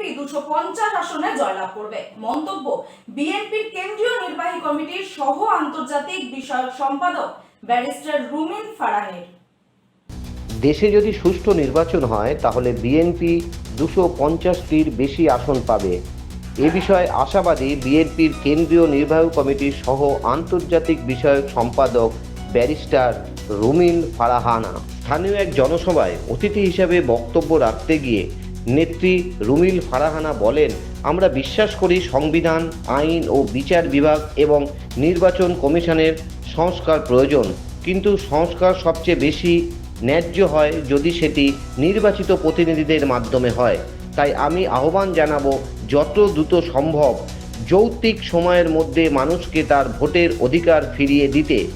BNP দুশো পঞ্চাশ আসনে জয়লাভ করবে। মন্তব্য, বিএনপির কেন্দ্রীয় নির্বাহী কমিটির সহ আন্তর্জাতিক বিষয়ক সম্পাদক ব্যারিস্টার রুমিন দেশে যদি সুষ্ঠু নির্বাচন হয়, তাহলে বিএনপি দুশো পঞ্চাশটির বেশি আসন পাবে। এ বিষয়ে আশাবাদী বিএনপির কেন্দ্রীয় নির্বাহী কমিটির সহ আন্তর্জাতিক বিষয়ক সম্পাদক ব্যারিস্টার রুমিন ফারাহানা। স্থানীয় এক জনসভায় অতিথি হিসাবে বক্তব্য রাখতে গিয়ে নেত্রী রুমিল ফারাহানা বলেন, আমরা বিশ্বাস করি সংবিধান, আইন ও বিচার বিভাগ এবং নির্বাচন কমিশনের সংস্কার প্রয়োজন। কিন্তু সংস্কার সবচেয়ে বেশি ন্যায্য হয় যদি সেটি নির্বাচিত প্রতিনিধিদের মাধ্যমে হয়। তাই আমি আহ্বান জানাব, যত দ্রুত সম্ভব যৌক্তিক সময়ের মধ্যে মানুষকে তার ভোটের অধিকার ফিরিয়ে দিতে।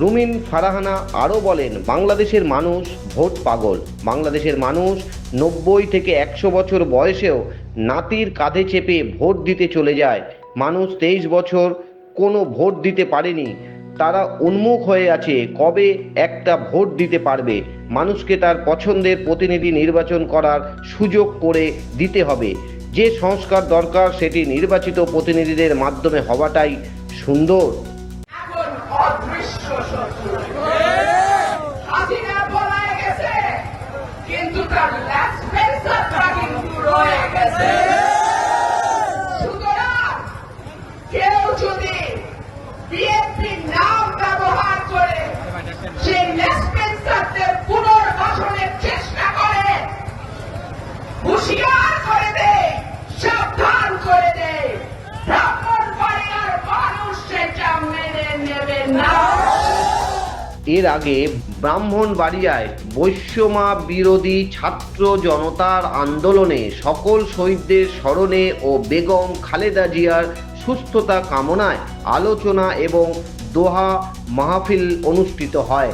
রুমিন ফারাহানা আরও বলেন, বাংলাদেশের মানুষ ভোট পাগল। বাংলাদেশের মানুষ নব্বই থেকে একশো বছর বয়সেও নাতির কাঁধে চেপে ভোট দিতে চলে যায়। মানুষ তেইশ বছর কোনো ভোট দিতে পারেনি। তারা উন্মুখ হয়ে আছে, কবে একটা ভোট দিতে পারবে? মানুষকে তার পছন্দের প্রতিনিধি নির্বাচন করার সুযোগ করে দিতে হবে। যে সংস্কার দরকার, সেটি নির্বাচিত প্রতিনিধিদের মাধ্যমে হওয়াটাই সুন্দর। Oui, je suis. এর আগে ব্রাহ্মণবাড়িয়ায় বৈশ্যমা বিরোধী ছাত্র জনতার আন্দোলনে সকল শহীদদের স্মরণে ও বেগম খালেদা জিয়ার সুস্থতা কামনায় আলোচনা এবং দোহা মাহফিল অনুষ্ঠিত হয়।